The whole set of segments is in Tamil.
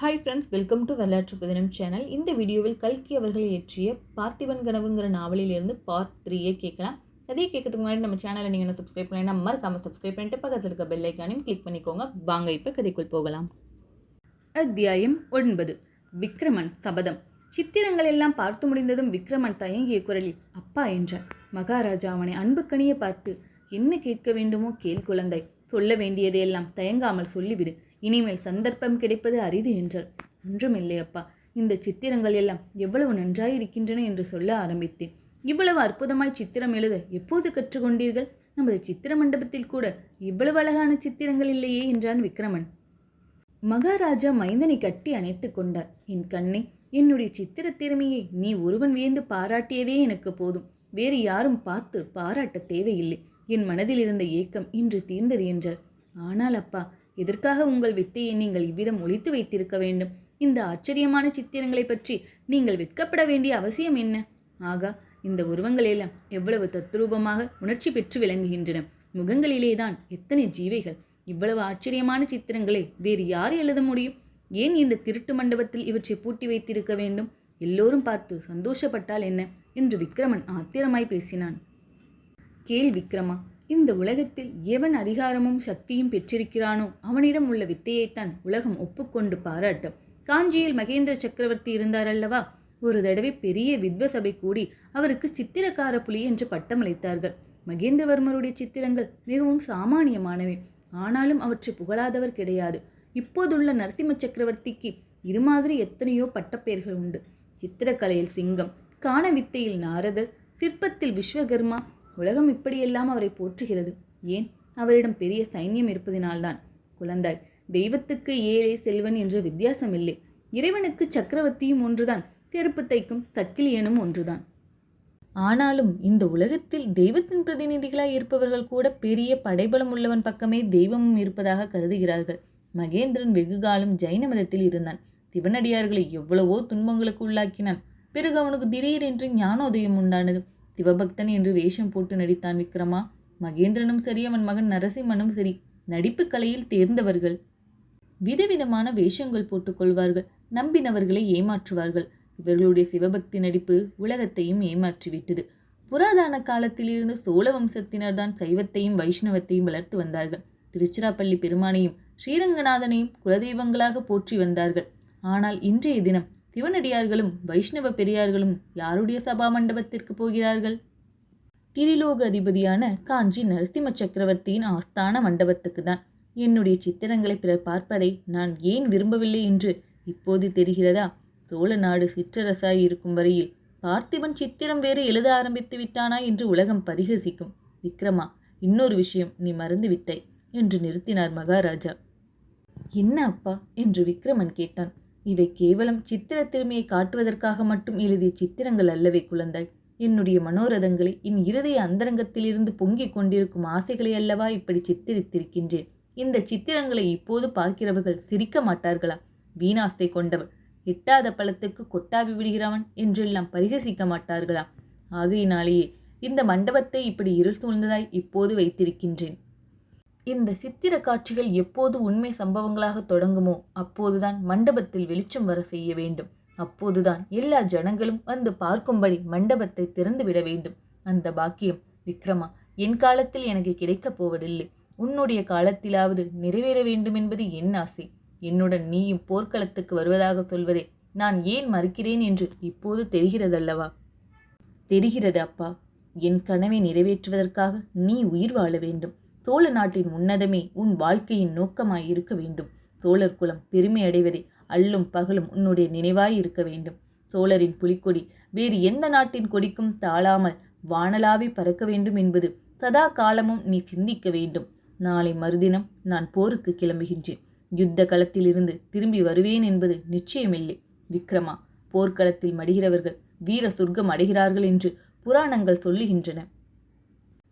ஹாய் ஃப்ரெண்ட்ஸ் வெல்கம் டு வரலாற்று புதினம் சேனல் இந்த வீடியோவில் கல்கி அவர்கள் இயற்றிய பார்த்திபன் கனவுங்கிற நாவலிலிருந்து பார்ட் த்ரீயே கேட்கலாம். அதே கேட்கறதுக்கு முன்னாடி நம்ம சேனலை நீங்கள் சப்ஸ்கிரைப் பண்ணினா மறக்காமல் சப்ஸ்கிரைப் பண்ணிட்டு பக்கத்தில் இருக்க பெல் ஐக்கானையும் கிளிக் பண்ணிக்கோங்க. வாங்க இப்போ கதைக்குள் போகலாம். அத்தியாயம் ஒன்பது. விக்ரமன் சபதம். சித்திரங்கள் எல்லாம் பார்த்து முடிந்ததும் விக்ரமன் தயங்கிய குரலில் அப்பா என்றார். மகாராஜா அவனை அன்புக்கணியை பார்த்து என்ன கேட்க வேண்டுமோ கேள் குழந்தை. சொல்ல வேண்டியதையெல்லாம் தயங்காமல் சொல்லிவிடு. இனிமேல் சந்தர்ப்பம் கிடைப்பது அரிது என்றார் ஒன்றுமில்லை அப்பா இந்த சித்திரங்கள் எல்லாம் எவ்வளவு நன்றாயிருக்கின்றன என்று சொல்ல ஆரம்பித்தேன். இவ்வளவு அற்புதமாய் சித்திரம் எழுத எப்போது கற்றுக்கொண்டீர்கள்? நமது சித்திர மண்டபத்தில் கூட இவ்வளவு அழகான சித்திரங்கள் இல்லையே என்றான் விக்ரமன். மகாராஜா மைந்தனை கட்டி அணைத்து கொண்டார். என் கண்ணே என்னுடைய சித்திர திறமையை நீ ஒருவன் வியந்து பாராட்டியதே எனக்கு போதும். வேறு யாரும் பார்த்து பாராட்ட தேவையில்லை. என் மனதில் இருந்த ஏக்கம் இன்று தீர்ந்தது என்றார் ஆனால் அப்பா எதற்காக உங்கள் வித்தையை நீங்கள் இவ்விதம் ஒழித்து வைத்திருக்க வேண்டும்? இந்த ஆச்சரியமான சித்திரங்களை பற்றி நீங்கள் வெட்கப்பட வேண்டிய அவசியம் என்ன? ஆகா இந்த உருவங்களெல்லாம் எவ்வளவு தத்ரூபமாக உணர்ச்சி பெற்று விளங்குகின்றன. முகங்களிலேதான் எத்தனை ஜீவைகள்? இவ்வளவு ஆச்சரியமான சித்திரங்களை வேறு யார் எழுத முடியும்? ஏன் இந்த திருட்டு மண்டபத்தில் இவற்றை பூட்டி வைத்திருக்க வேண்டும்? எல்லோரும் பார்த்து சந்தோஷப்பட்டால் என்ன? என்று விக்ரமன் ஆத்திரமாய் பேசினான். கேள் விக்ரமா இந்த உலகத்தில் எவன் அதிகாரமும் சக்தியும் பெற்றிருக்கிறானோ அவனிடம் உள்ள வித்தையைத்தான் உலகம் ஒப்புக்கொண்டு பாராட்டும். காஞ்சியில் மகேந்திர சக்கரவர்த்தி இருந்தார் அல்லவா? ஒரு தடவை பெரிய வித்வ சபை கூடி அவருக்கு சித்திரக்கார புலி என்று பட்டமளித்தார்கள் மகேந்திரவர்மருடைய சித்திரங்கள் மிகவும் சாமானியமானவை. ஆனாலும் அவற்றை புகழாதவர் கிடையாது. இப்போதுள்ள நரசிம்ம சக்கரவர்த்திக்கு இது மாதிரி எத்தனையோ பட்டப்பெயர்கள் உண்டு. சித்திரக்கலையில் சிங்கம் காண வித்தையில் நாரதர் சிற்பத்தில் விஸ்வகர்மா உலகம் இப்படியெல்லாம் அவரை போற்றுகிறது. ஏன்? அவரிடம் பெரிய சைன்யம் இருப்பதினால்தான். குழந்தாய் தெய்வத்துக்கு ஏழை செல்வன் என்ற வித்தியாசம் இல்லை இறைவனுக்கு சக்கரவர்த்தியும் ஒன்றுதான் செருப்பு சக்கிலியனும் தக்கிலியனும் ஒன்றுதான். ஆனாலும் இந்த உலகத்தில் தெய்வத்தின் பிரதிநிதிகளாய் இருப்பவர்கள் கூட பெரிய படைபலம் உள்ளவன் பக்கமே தெய்வமும் இருப்பதாக கருதுகிறார்கள். மகேந்திரன் வெகுகாலம் ஜைன மதத்தில் இருந்தான். திவனடியார்களை எவ்வளவோ துன்பங்களுக்கு உள்ளாக்கினான். பிறகு அவனுக்கு திடீரென்று ஞானோதயம் உண்டானது. சிவபக்தன் என்று வேஷம் போட்டு நடித்தான் விக்ரமா. மகேந்திரனும் சரி அவன் மகன் நரசிம்மனும் சரி. நடிப்பு கலையில் தேர்ந்தவர்கள். விதவிதமான வேஷங்கள் போட்டுக்கொள்வார்கள் நம்பினவர்களை ஏமாற்றுவார்கள். இவர்களுடைய சிவபக்தி நடிப்பு உலகத்தையும் ஏமாற்றிவிட்டது. புராதான காலத்திலிருந்து சோழ வம்சத்தினர்தான் சைவத்தையும் வைஷ்ணவத்தையும் வளர்த்து வந்தார்கள். திருச்சிராப்பள்ளி பெருமானையும் ஸ்ரீரங்கநாதனையும் குலதெய்வங்களாக போற்றி வந்தார்கள். ஆனால் இன்றைய தினம் சிவனடியார்களும் வைஷ்ணவ பெரியார்களும் யாருடைய சபா மண்டபத்திற்கு போகிறார்கள்? திரிலோக அதிபதியான காஞ்சி நரசிம்ம சக்கரவர்த்தியின் ஆஸ்தான மண்டபத்துக்கு தான் என்னுடைய சித்திரங்களை பிறர் பார்ப்பதை நான் ஏன் விரும்பவில்லை என்று இப்போது தெரிகிறதா? சோழ நாடு சிற்றரசாய் இருக்கும் வரையில் பார்த்திபன் சித்திரம் வேறு எழுத ஆரம்பித்து விட்டானா என்று உலகம் பரிகசிக்கும். விக்ரமா இன்னொரு விஷயம் நீ மறந்து விட்டாய் என்று நிறுத்தினார் மகாராஜா. என்ன அப்பா? என்று விக்ரமன் கேட்டான். இவை கேவலம் சித்திர திறமையை காட்டுவதற்காக மட்டும் எழுதிய சித்திரங்கள் அல்லவே குழந்தாய். என்னுடைய மனோரதங்களை என் இருதய அந்தரங்கத்திலிருந்து பொங்கிக் கொண்டிருக்கும் ஆசைகளை அல்லவா இப்படி சித்திரித்திருக்கின்றேன்? இந்த சித்திரங்களை இப்போது பார்க்கிறவர்கள் சிரிக்க மாட்டார்களா? வீணாஸ்தை கொண்டவன் எட்டாத பழத்துக்கு கொட்டாவி விடுகிறவன் என்றெல்லாம் பரிகசிக்க மாட்டார்களா? ஆகையினாலேயே இந்த மண்டபத்தை இப்படி இருள் சூழ்ந்ததாய் இப்போது வைத்திருக்கின்றேன். இந்த சித்திர காட்சிகள் எப்போது உண்மை சம்பவங்களாக தொடங்குமோ அப்போதுதான் மண்டபத்தில் வெளிச்சம் வர செய்ய வேண்டும். அப்போதுதான் எல்லா ஜனங்களும் வந்து பார்க்கும்படி மண்டபத்தை திறந்துவிட வேண்டும். அந்த பாக்கியம் விக்ரமா என் காலத்தில் எனக்கு கிடைக்கப் போவதில்லை. உன்னுடைய காலத்திலாவது நிறைவேற வேண்டும் என்பது என் ஆசை. என்னுடன் நீயும் போர்க்களத்துக்கு வருவதாக சொல்வதே நான் ஏன் மறுக்கிறேன் என்று இப்போது தெரிகிறதல்லவா? தெரிகிறது அப்பா. என் கனவை நிறைவேற்றுவதற்காக நீ உயிர் வாழ வேண்டும். சோழ நாட்டின் உன்னதமே உன் வாழ்க்கையின் நோக்கமாய் இருக்க வேண்டும். சோழர் குலம் பெருமை அடைவதே அல்லும் பகலும் உன்னுடைய நினைவாய் இருக்க வேண்டும். சோழரின் புலிக்கொடி வேறு எந்த நாட்டின் கொடிக்கும் தாழாமல் வானலாவி பறக்க வேண்டும் என்பது சதா காலமும் நீ சிந்திக்க வேண்டும். நாளை மறுதினம் நான் போருக்கு கிளம்புகின்றேன். யுத்த களத்திலிருந்து திரும்பி வருவேன் என்பது நிச்சயமில்லை. விக்ரமா போர்க்களத்தில் மடிகிறவர்கள் வீர சொர்க்கம் அடைகிறார்கள் என்று புராணங்கள் சொல்லுகின்றன.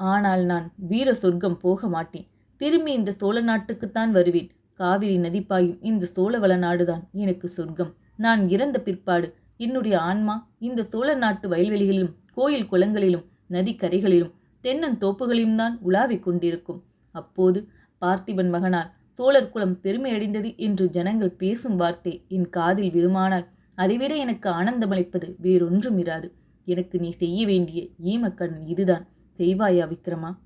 ஆனால் நான் வீர சொர்க்கம் போக மாட்டேன். திரும்பி இந்த சோழ நாட்டுக்குத்தான் வருவேன். காவிரி நதிப்பாயும் இந்த சோழவள நாடுதான் எனக்கு சொர்க்கம். நான் இறந்த பிற்பாடு என்னுடைய ஆன்மா இந்த சோழ நாட்டு வயல்வெளிகளிலும் கோயில் குளங்களிலும் நதிக்கரைகளிலும் தென்னந்தோப்புகளிலும் தான் உலாவிக் கொண்டிருக்கும். அப்போது பார்த்திபன் மகனால் சோழர் குலம் பெருமையடைந்தது என்று ஜனங்கள் பேசும் வார்த்தை என் காதில் விருமானால் அதைவிட எனக்கு ஆனந்தமளிப்பது வேறொன்றும் இராது. எனக்கு நீ செய்ய வேண்டிய ஈமக்கடன் இதுதான். செய்வாயா விக்ரமா?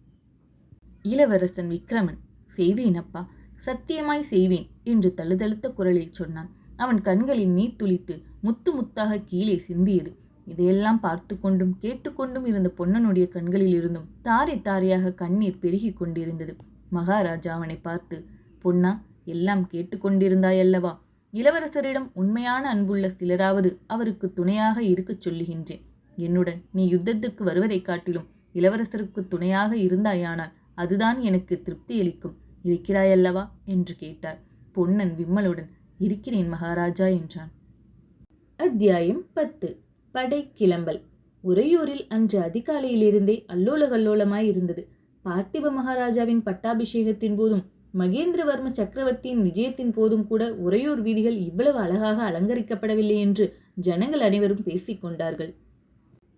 இளவரசன் விக்ரமன் செய்வேன் அப்பா சத்தியமாய் செய்வேன் என்று தழுதழுத்த குரலில் சொன்னான். அவன் கண்களில் நீர் துளித்து முத்து முத்தாக கீழே சிந்தியது. இதையெல்லாம் பார்த்து கொண்டும் கேட்டுக்கொண்டும் இருந்த பொன்னனுடைய கண்களில் இருந்தும் தாரை தாரையாக கண்ணீர் பெருகி கொண்டிருந்தது. மகாராஜா அவனை பார்த்து பொன்னா எல்லாம் கேட்டுக்கொண்டிருந்தாயல்லவா? இளவரசரிடம் உண்மையான அன்புள்ள சிலராவது அவருக்கு துணையாக இருக்கச் சொல்லுகின்றேன். என்னுடன் நீ யுத்தத்துக்கு வருவதைக் காட்டிலும் இளவரசருக்கு துணையாக இருந்தாயானால் அதுதான் எனக்கு திருப்தியளிக்கும் இருக்கிறாயல்லவா? என்று கேட்டார். பொன்னன் விம்மலுடன் இருக்கிறேன் மகாராஜா என்றான். அத்தியாயம் பத்து. படை கிளம்பல் உறையூரில் அன்று அதிகாலையிலிருந்தே அல்லோல கல்லோலமாய் இருந்தது. பார்த்திப மகாராஜாவின் பட்டாபிஷேகத்தின் போதும் மகேந்திரவர்ம சக்கரவர்த்தியின் விஜயத்தின் போதும் கூட உறையூர் வீதிகள் இவ்வளவு அழகாக அலங்கரிக்கப்படவில்லை என்று ஜனங்கள் அனைவரும் பேசிக் கொண்டார்கள்.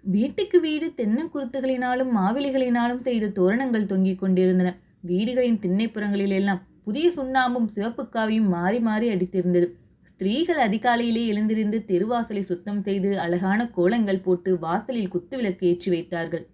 வீட்டுக்கு வீடு தென்னங்குருத்துகளினாலும் மாவிலிகளினாலும் செய்த தோரணங்கள் தொங்கிக் கொண்டிருந்தன. வீடுகளின் திண்ணைப்புறங்களில் எல்லாம் புதிய சுண்ணாம்பும் சிவப்பு காவியும் மாறி மாறி அடித்திருந்தது. ஸ்திரீகள் அதிகாலையிலே எழுந்திருந்து தெருவாசலை சுத்தம் செய்து அழகான கோலங்கள் போட்டு வாசலில் குத்துவிளக்கு ஏற்றி வைத்தார்கள்.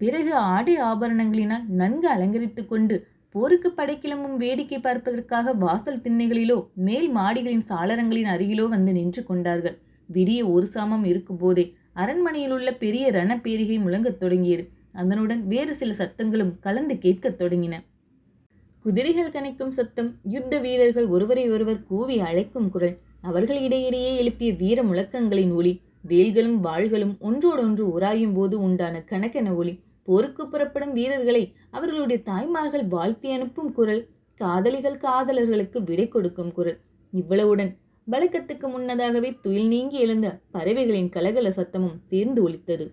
பிறகு ஆடை ஆபரணங்களினால் நன்கு அலங்கரித்து கொண்டு போருக்கு படைக்கிளம்பும் வேடிக்கை பார்ப்பதற்காக வாசல் திண்ணைகளிலோ மேல் மாடிகளின் சாளரங்களின் அருகிலோ வந்து நின்று கொண்டார்கள். விடிய ஒரு சாமம் இருக்கும் போதே அரண்மனையில் உள்ள பெரிய ரணப்பேரிகை முழங்கத் தொடங்கியது. அதனுடன் வேறு சில சத்தங்களும் கலந்து கேட்கத் தொடங்கின. குதிரைகள் கணிக்கும் சத்தம் யுத்த வீரர்கள் ஒருவரை ஒருவர் கூவி அழைக்கும் குரல் அவர்கள் இடையிடையே எழுப்பிய வீர முழக்கங்களின் ஒளி வேல்களும் வாள்களும் ஒன்றோடொன்று உராயும் போது உண்டான கணக்கென ஒளி போருக்கு புறப்படும் வீரர்களை அவர்களுடைய தாய்மார்கள் வாழ்த்தி அனுப்பும் குரல் காதலிகள் காதலர்களுக்கு விடை கொடுக்கும் குரல் இவ்வளவுடன் வழக்கத்துக்கு முன்னதாகவே துயில் நீங்கி எழுந்த பறவைகளின் கலகல சத்தமும் தேர்ந்து ஒலித்தது.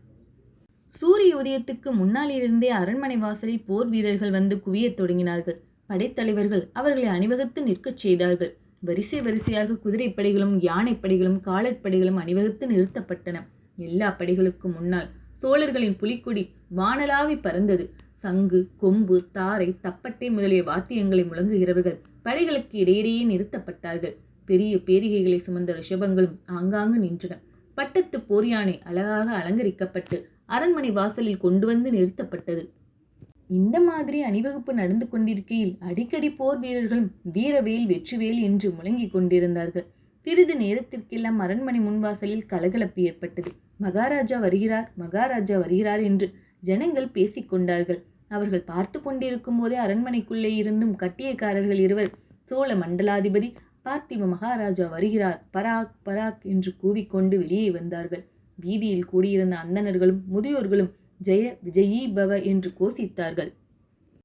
சூரிய உதயத்துக்கு முன்னால் இருந்தே அரண்மனை வாசலில் போர் வீரர்கள் வந்து குவியத் தொடங்கினார்கள். படைத்தலைவர்கள் அவர்களை அணிவகுத்து நிற்கச் செய்தார்கள். வரிசை வரிசையாக குதிரைப்படைகளும் யானைப்படைகளும் காலற்படைகளும் அணிவகுத்து நிறுத்தப்பட்டன. எல்லா படைகளுக்கும் முன்னால் சோழர்களின் புலிக்கொடி வானலாவி பறந்தது. சங்கு கொம்பு தாரை தப்பட்டை முதலிய வாத்தியங்களை முழங்குகிறவர்கள் படைகளுக்கு இடையிடையே நிறுத்தப்பட்டார்கள். பெரிய பேரிகைகளை சுமந்த ரிஷபங்களும் ஆங்காங்கு நின்றன. பட்டத்து போர் யானை அழகாக அலங்கரிக்கப்பட்டு அரண்மனை வாசலில் கொண்டு வந்து நிறுத்தப்பட்டது. இந்த மாதிரி அணிவகுப்பு நடந்து கொண்டிருக்கையில் அடிக்கடி போர் வீரர்களும் வீரவேல் வெற்றிவேல் என்று முழங்கிக் கொண்டிருந்தார்கள். சிறிது நேரத்திற்கெல்லாம் அரண்மனை முன்வாசலில் கலகலப்பு ஏற்பட்டது. மகாராஜா வருகிறார் மகாராஜா வருகிறார் என்று ஜனங்கள் பேசிக்கொண்டார்கள் அவர்கள் பார்த்து கொண்டிருக்கும் போதே அரண்மனைக்குள்ளே இருந்தும் கட்டியக்காரர்கள் இருவர் சோழ மண்டலாதிபதி பார்த்திப மகாராஜா வருகிறார். பராக் பராக் என்று கூவிக்கொண்டு வெளியே வந்தார்கள். வீதியில் கூடியிருந்த அந்தணர்களும் முதியோர்களும் ஜெய விஜயீ பவ என்று கோசித்தார்கள்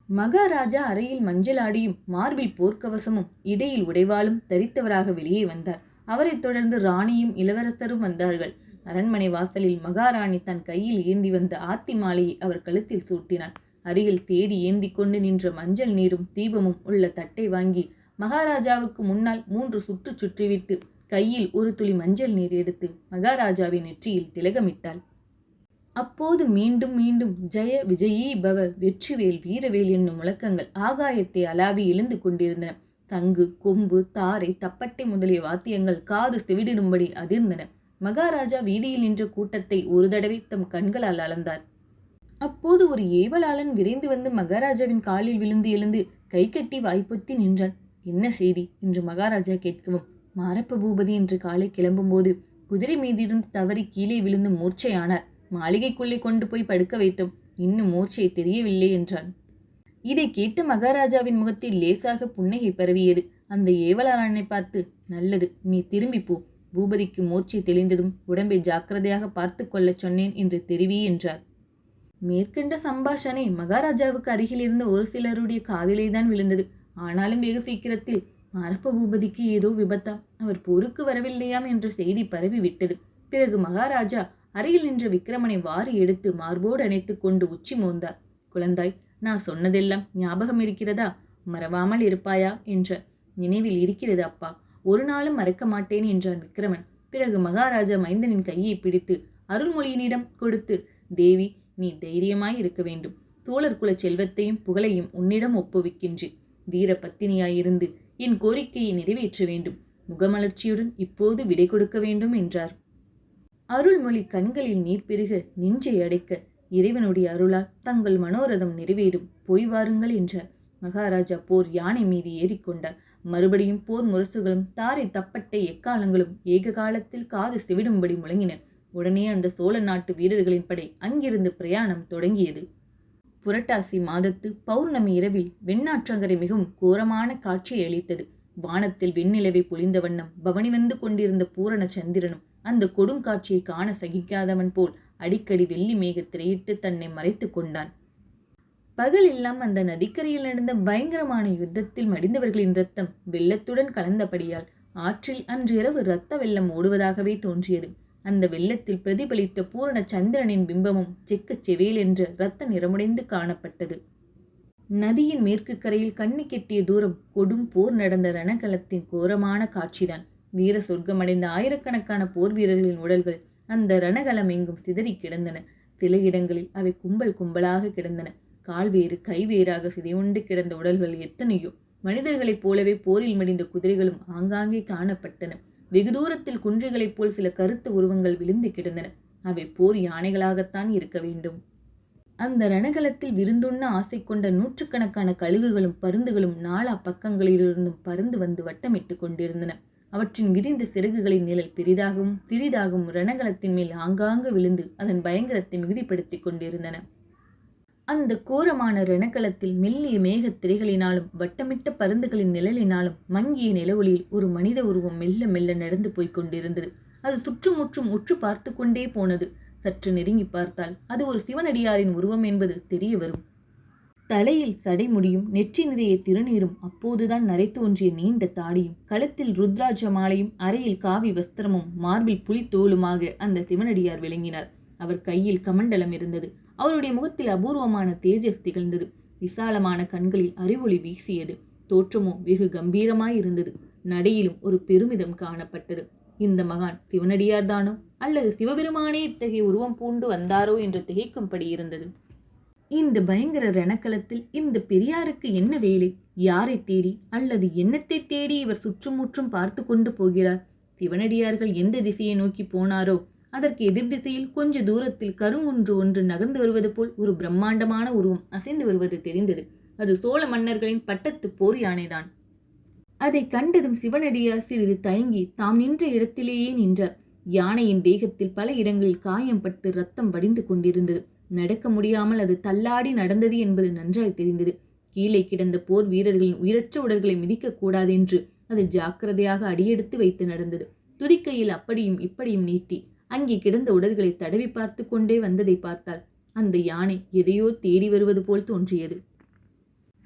மகாராஜா அறையில் மஞ்சளாடியும் மார்பில் போர்க்கவசமும் இடையில் உடைவாளும் தரித்தவராக வெளியே வந்தார். அவரைத் தொடர்ந்து ராணியும் இளவரசரும் வந்தார்கள். அரண்மனை வாசலில் மகாராணி தன் கையில் ஏந்தி வந்த ஆத்தி மாலையை அவர் கழுத்தில் சூட்டினார். அருகில் தேடி ஏந்தி கொண்டு நின்ற மஞ்சள் நீரும் தீபமும் உள்ள தட்டை வாங்கி மகாராஜாவுக்கு முன்னால் மூன்று சுற்று சுற்றிவிட்டு கையில் ஒரு துளி மஞ்சள் நீர் எடுத்து மகாராஜாவின் நெற்றியில் திலகமிட்டாள். அப்போது மீண்டும் மீண்டும் ஜெய விஜயீ பவ வெற்றிவேல் வீரவேல் என்னும் முழக்கங்கள் ஆகாயத்தை அலாவி எழுந்து கொண்டிருந்தன. தங்கு கொம்பு தாரை தப்பட்டை முதலிய வாத்தியங்கள் காது செவிடிடும்படி அதிர்ந்தன. மகாராஜா வீதியில் நின்ற கூட்டத்தை ஒரு தடவை தம் கண்களால் அளந்தார். அப்போது ஒரு ஏவலாளன் விரைந்து வந்து மகாராஜாவின் காலில் விழுந்து எழுந்து கை கட்டி வாய்ப்பொத்தி நின்றான். என்ன செய்தி? என்று மகாராஜா கேட்கவும் மாரப்ப பூபதி என்று காலை கிளம்பும்போது குதிரை மீதிருந்து தவறி கீழே விழுந்து மூர்ச்சையானார். மாளிகைக்குள்ளே கொண்டு போய் படுக்க வைத்தோம். இன்னும் மூர்ச்சை தெரியவில்லை என்றான். இதை கேட்டு மகாராஜாவின் முகத்தில் லேசாக புன்னகை பரவியது. அந்த ஏவலாளனை பார்த்து நல்லது நீ திரும்பி போ. பூபதிக்கு மூர்ச்சை தெளிந்ததும் உடம்பை ஜாக்கிரதையாக பார்த்து கொள்ளச் சொன்னேன் என்று தெரிவி என்றார். மேற்கண்ட சம்பாஷணை மகாராஜாவுக்கு அருகில் இருந்த ஒரு சிலருடைய காதிலே தான் விழுந்தது. ஆனாலும் வெகு சீக்கிரத்தில் மரப்ப பூபதிக்கு ஏதோ விபத்தாம் அவர் போருக்கு வரவில்லையாம் என்ற செய்தி பரவி விட்டது. பிறகு மகாராஜா அருகில் நின்ற விக்ரமனை வாரி எடுத்து மார்போடு அணைத்து கொண்டு உச்சி மோந்தார். குழந்தாய் நான் சொன்னதெல்லாம் ஞாபகம் இருக்கிறதா? மறவாமல் இருப்பாயா? என்ற நினைவில் இருக்கிறது அப்பா. ஒரு நாளும் மறக்க மாட்டேன் என்றான் விக்ரமன் பிறகு மகாராஜா மைந்தனின் கையை பிடித்து அருள்மொழியினிடம் கொடுத்து தேவி நீ தைரியமாய் இருக்க வேண்டும். தோழர் குல செல்வத்தையும் புகழையும் உன்னிடம் ஒப்புவிக்கின்றேன். வீர பத்தினியாயிருந்து என் கோரிக்கையை நிறைவேற்ற வேண்டும். முகமலர்ச்சியுடன் இப்போது விடை கொடுக்க வேண்டும் என்றார். அருள்மொழி கண்களில் நீர் பெருக நெஞ்சை அடைக்க இறைவனுடைய அருளால் தங்கள் மனோரதம் நிறைவேறும். போய் வாருங்கள் என்றார். மகாராஜா போர் யானை மீது ஏறிக்கொண்டார். மறுபடியும் போர் முரசுகளும் தாரை தப்பட்டை எக்காலங்களும் ஏக காலத்தில் காது செவிடும்படி முழங்கின. உடனே அந்த சோழ நாட்டு வீரர்களின் படை அங்கிருந்து பிரயாணம் தொடங்கியது. புரட்டாசி மாதத்து பௌர்ணமி இரவில் வெண்ணாற்றங்கரை மிகவும் கோரமான காட்சியை அளித்தது. வானத்தில் வெண்ணிலவை பொழிந்த வண்ணம் பவனி வந்து கொண்டிருந்த பூரண சந்திரனும் அந்த கொடுங்காட்சியை காண சகிக்காதவன் போல் அடிக்கடி வெள்ளி மேகத்திரையிட்டு தன்னை மறைத்து கொண்டான். பகல் எல்லாம் அந்த நதிக்கரையில் நடந்த பயங்கரமான யுத்தத்தில் மடிந்தவர்களின் ரத்தம் வெள்ளத்துடன் கலந்தபடியால் ஆற்றில் அன்றிரவு இரத்த வெள்ளம் ஓடுவதாகவே தோன்றியது. அந்த வெள்ளத்தில் பிரதிபலித்த பூரண சந்திரனின் பிம்பமும் செக்கச் செவேல் என்று இரத்த நிறமுடைந்து காணப்பட்டது. நதியின் மேற்கு கரையில் கண்ணு கெட்டிய தூரம் கொடும் போர் நடந்த ரணகலத்தின் கோரமான காட்சிதான். வீர சொர்க்கமடைந்த ஆயிரக்கணக்கான போர் வீரர்களின் உடல்கள் அந்த ரணகலம் எங்கும் சிதறி கிடந்தன. சில இடங்களில் அவை கும்பல் கும்பலாக கிடந்தன. கால்வேறு கைவேறாக சிதைவுண்டு கிடந்த உடல்கள் எத்தனையோ. மனிதர்களைப் போலவே போரில் மடிந்த குதிரைகளும் ஆங்காங்கே காணப்பட்டன. வெகு தூரத்தில் குன்றுகளைப் போல் சில கருத்து உருவங்கள் விழுந்து கிடந்தன. அவை போர் யானைகளாகத்தான் இருக்க வேண்டும். அந்த ரணகலத்தில் விருந்துண்ண ஆசை கொண்ட நூற்றுக்கணக்கான கழுகுகளும் பருந்துகளும் நாலா பக்கங்களிலிருந்தும் பறந்து வந்து வட்டமிட்டு கொண்டிருந்தன. அவற்றின் விரிந்த சிறகுகளின் நிழல் பெரிதாகவும் சிறிதாகவும் ரணகலத்தின் மேல் ஆங்காங்கு விழுந்து அதன் பயங்கரத்தை மிகுதிப்படுத்திக் கொண்டிருந்தன. அந்த கோரமான ரணக்கலத்தில் மெல்லிய மேகத் திரைகளினாலும் வட்டமிட்ட பருந்துகளின் நிழலினாலும் மங்கிய நிலவொளியில் ஒரு மனித உருவம் மெல்ல மெல்ல நடந்து போய்க் கொண்டிருந்தது. அது சுற்றுமுற்றும் உற்று பார்த்து கொண்டே போனது. சற்று நெருங்கி பார்த்தால் அது ஒரு சிவனடியாரின் உருவம் என்பது தெரிய வரும். தலையில் சடைமுடியும் நெற்றி நிறைய திருநீரும் அப்போதுதான் நரைத்து ஒன்றிய நீண்ட தாடியும் கழுத்தில் ருத்ராஜ மாலையும் அறையில் காவி வஸ்திரமும் மார்பில் புலித்தோலுமாக அந்த சிவனடியார் விளங்கினார். அவர் கையில் கமண்டலம் இருந்தது. அவருடைய முகத்தில் அபூர்வமான தேஜஸ் திகழ்ந்தது. விசாலமான கண்களில் அறிவொளி வீசியது. தோற்றமோ வெகு கம்பீரமாய் இருந்தது. நடையிலும் ஒரு பெருமிதம் காணப்பட்டது. இந்த மகான் சிவனடியார்தானோ அல்லது சிவபெருமானே இத்தகைய உருவம் பூண்டு வந்தாரோ என்று திகைக்கும்படி இருந்தது. இந்த பயங்கர ரணக்கலத்தில் இந்த பெரியாருக்கு என்ன வேலை? யாரை தேடி அல்லது என்னத்தை தேடி இவர் சுற்றுமுற்றும் பார்த்து கொண்டு போகிறார்? சிவனடியார்கள் எந்த திசையை நோக்கி போனாரோ? அதற்கு எதிர் திசையில் கொஞ்ச தூரத்தில் கருங்குன்று ஒன்று நகர்ந்து வருவது போல் ஒரு பிரம்மாண்டமான உருவம் அசைந்து வருவது தெரிந்தது. அது சோழ மன்னர்களின் பட்டத்து போர் யானைதான். அதை கண்டதும் சிவனடியார் சிறிது தயங்கி தாம் நின்ற இடத்திலேயே நின்றார். யானையின் தேகத்தில் பல இடங்களில் காயம் பட்டு ரத்தம் வடிந்து கொண்டிருந்தது. நடக்க முடியாமல் அது தள்ளாடி நடந்தது என்பது நன்றாய் தெரிந்தது. கீழே கிடந்த போர் வீரர்களின் உயிரற்ற உடல்களை மிதிக்க கூடாதென்று அது ஜாக்கிரதையாக அடியெடுத்து வைத்து நடந்தது. துதிக்கையில் அப்படியும் இப்படியும் நீட்டி அங்கே கிடந்த உடல்களை தடவி பார்த்து கொண்டே வந்ததை பார்த்தால் அந்த யானை எதையோ தேடி வருவது போல் தோன்றியது.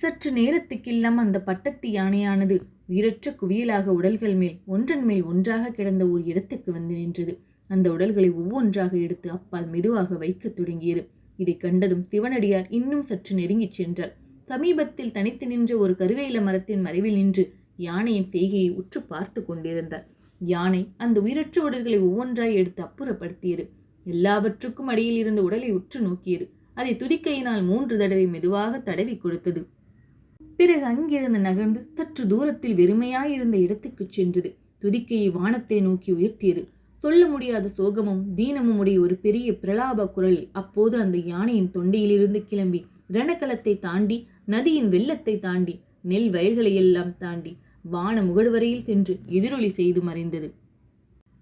சற்று நேரத்துக்கெல்லாம் அந்த பட்டத்து யானையானது உயிரற்ற குவியலாக உடல்கள் மேல் ஒன்றன் மேல் ஒன்றாக கிடந்த ஒரு இடத்துக்கு வந்து நின்றது. அந்த உடல்களை ஒவ்வொன்றாக எடுத்து அப்பால் மெதுவாக வைக்கத் தொடங்கியது. இதை கண்டதும் சிவனடியார் இன்னும் சற்று நெருங்கிச் சென்றார். சமீபத்தில் தனித்து நின்ற ஒரு கருவேல மரத்தின் மறைவில் நின்று யானையின் செய்கையை உற்று பார்த்து கொண்டிருந்தார். யானை அந்த உயிரற்ற உடல்களை ஒவ்வொன்றாய் எடுத்து அப்புறப்படுத்தியது. எல்லாவற்றுக்கும் அடியில் இருந்த உடலை உற்று நோக்கியது. அதை துதிக்கையினால் மூன்று தடவை மெதுவாக தடவி கொடுத்தது. பிறகு அங்கிருந்து நகர்ந்து சற்று தூரத்தில் வெறுமையாயிருந்த இடத்துக்கு சென்றது. துதிக்கையை வானத்தை நோக்கி உயர்த்தியது. சொல்ல முடியாத சோகமும் தீனமும் உடைய ஒரு பெரிய பிரலாப குரல் அப்போது அந்த யானையின் தொண்டையிலிருந்து கிளம்பி ரணக்கலத்தை தாண்டி நதியின் வெள்ளத்தை தாண்டி நெல் வயல்களை எல்லாம் தாண்டி வான முகடுவரையில் சென்று எதிரொலி செய்து மறைந்தது.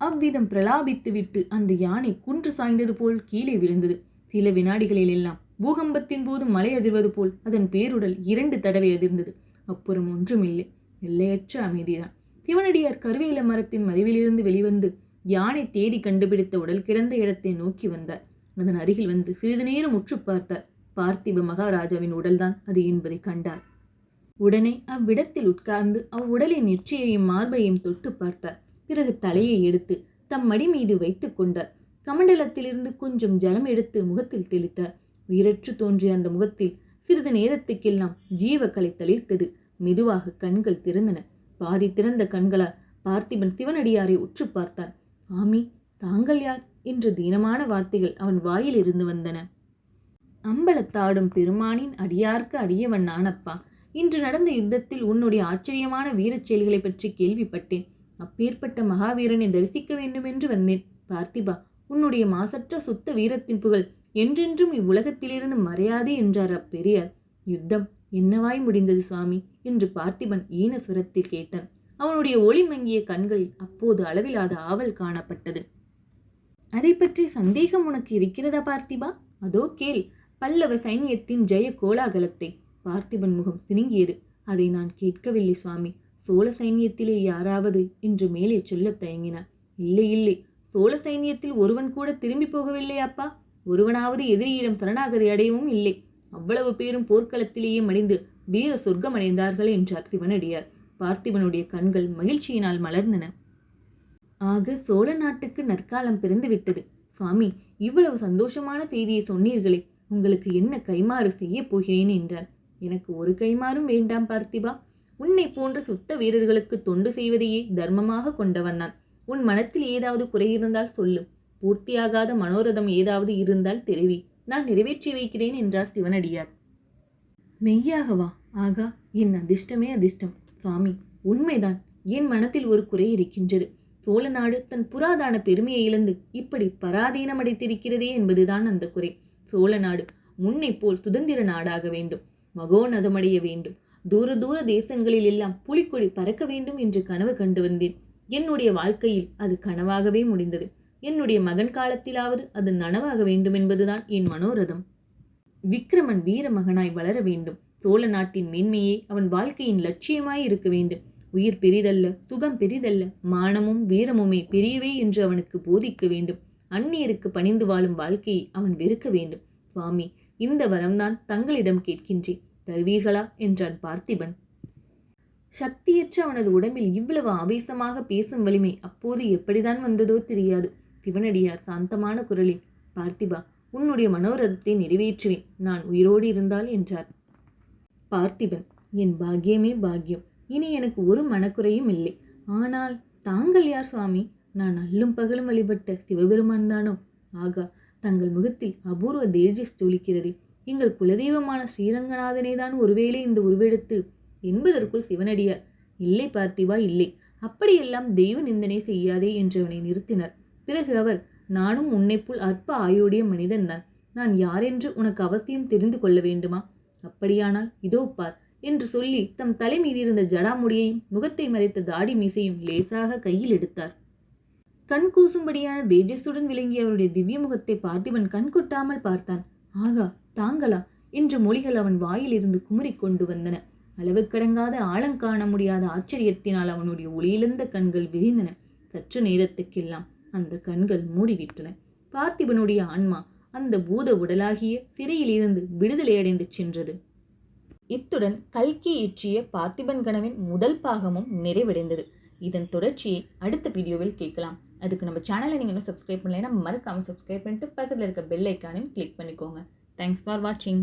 அவ்விதம் பிரலாபித்துவிட்டு அந்த யானை குன்று சாய்ந்தது போல் கீழே விழுந்தது. சில வினாடிகளில் எல்லாம் பூகம்பத்தின் போது மலை அதிர்வது போல் அதன் பேருடல் இரண்டு தடவை அதிர்ந்தது. அப்புறம் ஒன்றுமில்லை. எல்லையற்ற அமைதிதான். சிவனடியார் கருவேல மரத்தின் மறைவிலிருந்து வெளிவந்து யானை தேடி கண்டுபிடித்த உடல் கிடந்த இடத்தை நோக்கி வந்தார். அதன் அருகில் வந்து சிறிது நேரம் உற்று பார்த்தார். பார்த்திப மகாராஜாவின் உடல்தான் அது என்பதை கண்டார். உடனே அவ்விடத்தில் உட்கார்ந்து அவ்வுடலின் நெற்றியையும் மார்பையும் தொட்டு பார்த்தார். பிறகு தலையை எடுத்து தம் மடி மீது வைத்து கொண்டார். கமண்டலத்திலிருந்து கொஞ்சம் ஜலம் எடுத்து முகத்தில் தெளித்தார். உயிரற்று தோன்றிய அந்த முகத்தில் சிறிது நேரத்துக்கெல்லாம் ஜீவக்கலை தளிர்த்தது. மெதுவாக கண்கள் திறந்தன. பாதி திறந்த கண்களால் பார்த்திபன் சிவனடியாரை உற்று பார்த்தான். ஆமி தாங்கள் யார்? என்று தீனமான வார்த்தைகள் அவன் வாயில் இருந்து வந்தன. அம்பலத்தாடும் பெருமானின் அடியார்க்கு அடியவன் நானப்பா. இன்று நடந்த யுத்தத்தில் உன்னுடைய ஆச்சரியமான வீரச் செயல்களை பற்றி கேள்விப்பட்டேன். அப்பேற்பட்ட மகாவீரனை தரிசிக்க வேண்டும் என்று வந்தேன். பார்த்திபா உன்னுடைய மாசற்ற சுத்த வீரத்தின் புகழ் என்றென்றும் இவ்வுலகத்திலிருந்து மறையாதே என்றார் அப்பெரியார். யுத்தம் என்னவாய் முடிந்தது சுவாமி? என்று பார்த்திபன் ஈன சுரத்தில் கேட்டான். அவனுடைய ஒளி மங்கிய கண்களில் அப்போது அளவிலாத ஆவல் காணப்பட்டது. அதை பற்றி சந்தேகம் உனக்கு இருக்கிறதா பார்த்திபா? அதோ கேள் பல்லவ சைனியத்தின் ஜெய கோலாகலத்தை. பார்த்திபன் முகம் சினுங்கியது அதை நான் கேட்கவில்லை சுவாமி. சோழ சைனியத்திலே யாராவது என்று மேலே சொல்லத் தயங்கினார். இல்லை இல்லை. சோழ சைனியத்தில் ஒருவன் கூட திரும்பி போகவில்லை அப்பா. ஒருவனாவது எதிரியிடம் சரணாகதி அடையவும் இல்லை. அவ்வளவு பேரும் போர்க்களத்திலேயே மடிந்து வீர சொர்க்கம் அடைந்தார்கள் என்றார் சிவனடியார். பார்த்திபனுடைய கண்கள் மகிழ்ச்சியினால் மலர்ந்தன. ஆக சோழ நாட்டுக்கு நற்காலம் பிறந்து விட்டது சுவாமி இவ்வளவு சந்தோஷமான செய்தியை சொன்னீர்களே. உங்களுக்கு என்ன கைமாறு செய்ய போகிறேன் என்றான் எனக்கு ஒரு கைமாறும் வேண்டாம் பார்த்திபா. உன்னை போன்ற சுத்த வீரர்களுக்கு தொண்டு செய்வதையே தர்மமாக கொண்டவன் நான். உன் மனத்தில் ஏதாவது குறை இருந்தால் சொல்லு. பூர்த்தியாகாத மனோரதம் ஏதாவது இருந்தால் தெரிவி. நான் நிறைவேற்றி வைக்கிறேன் என்றார் சிவனடியார். மெய்யாகவா ஆகா என் அதிர்ஷ்டமே அதிர்ஷ்டம். சுவாமி உண்மைதான். என் மனத்தில் ஒரு குறை இருக்கின்றது. சோழ நாடு தன் புராதான பெருமையை இழந்து இப்படி பராதீனமடைத்திருக்கிறதே என்பதுதான் அந்த குறை. சோழ நாடு முன்னைப்போல் சுதந்திர நாடாக வேண்டும். மகோநதமடைய வேண்டும். தூர தூர தேசங்களில் எல்லாம் புலிக்கொடி பறக்க வேண்டும் என்று கனவு கண்டு வந்தேன். என்னுடைய வாழ்க்கையில் அது கனவாகவே முடிந்தது. என்னுடைய மகன் காலத்திலாவது அது நனவாக வேண்டும் என்பதுதான் என் மனோரதம். விக்ரமன் வீர மகனாய் வளர வேண்டும். சோழ நாட்டின் மேன்மையே அவன் வாழ்க்கையின் லட்சியமாய் இருக்க வேண்டும். உயிர் பெரிதல்ல சுகம் பெரிதல்ல மானமும் வீரமுமே பெரியவே என்று அவனுக்கு போதிக்க வேண்டும். அந்நியருக்கு பணிந்து வாழும் வாழ்க்கையை அவன் வெறுக்க வேண்டும். சுவாமி இந்த வரம்தான் தங்களிடம் கேட்கின்றேன். தருவீர்களா? என்றான் பார்த்திபன். சக்தியற்ற அவனது உடம்பில் இவ்வளவு ஆவேசமாக பேசும் வலிமை அப்போது எப்படிதான் வந்ததோ தெரியாது. சிவனடியார் சாந்தமான குரலில் பார்த்திபா உன்னுடைய மனோரதத்தை நிறைவேற்றுவேன். நான் உயிரோடு இருந்தால் என்றார். பார்த்திபன் என் பாக்கியமே பாக்கியம். இனி எனக்கு ஒரு மனக்குறையும் இல்லை. ஆனால் தாங்கள் யார் சுவாமி? நான் அல்லும் பகலும் வழிபட்ட சிவபெருமான் தானோ? ஆகா தங்கள் முகத்தில் அபூர்வ தேஜஸ் ஜொலிக்கிறது. எங்கள் குலதெய்வமான ஸ்ரீரங்கநாதனே தான் ஒருவேளை இந்த உருவெடுத்து என்பதற்குள் சிவனடியார் இல்லை பார்த்திவா இல்லை. அப்படியெல்லாம் தெய்வ நிந்தனை செய்யாதே என்றவனை நிறுத்தினர். பிறகு அவர் நானும் உன்னைப்புள் அற்ப ஆயுடைய மனிதன்தான் நான். யாரென்று உனக்கு அவசியம் தெரிந்து கொள்ள வேண்டுமா? அப்படியானால் இதோ பார் என்று சொல்லி தம் தலை மீதிருந்த ஜடாமுடியையும் முகத்தை மறைத்த தாடி மீசையும் லேசாக கையில் எடுத்தார். கண் கூசும்படியான தேஜஸுடன் விளங்கிய அவருடைய திவ்ய முகத்தை பார்த்திவன் கண் கொட்டாமல் பார்த்தான். ஆகா தாங்களா? என்ற மொழிகள் அவன் வாயிலிருந்து குமுறிக் கொண்டு வந்தன. அளவுக்கடங்காத ஆழங்காண முடியாத ஆச்சரியத்தினால் அவனுடைய ஒளியிழந்த கண்கள் விரிந்தன. சற்று நேரத்துக்கெல்லாம் அந்த கண்கள் மூடிவிட்டன. பார்த்திபனுடைய ஆன்மா அந்த பூத உடலாகிய சிறையிலிருந்து விடுதலையடைந்து சென்றது. இத்துடன் கல்கி இயற்றிய பார்த்திபன் கனவின் முதல் பாகமும் நிறைவடைந்தது. இதன் தொடர்ச்சியை அடுத்த வீடியோவில் கேட்கலாம். அதுக்கு நம்ம சேனலை நீங்கள் இன்னும் சப்ஸ்கிரைப் பண்ணலைன்னா மறக்காமல் சப்ஸ்கிரைப் பண்ணிட்டு பக்கத்தில் இருக்க பெல் ஐக்கானையும் கிளிக் பண்ணிக்கோங்க. தேங்க்ஸ் ஃபார் வாட்சிங்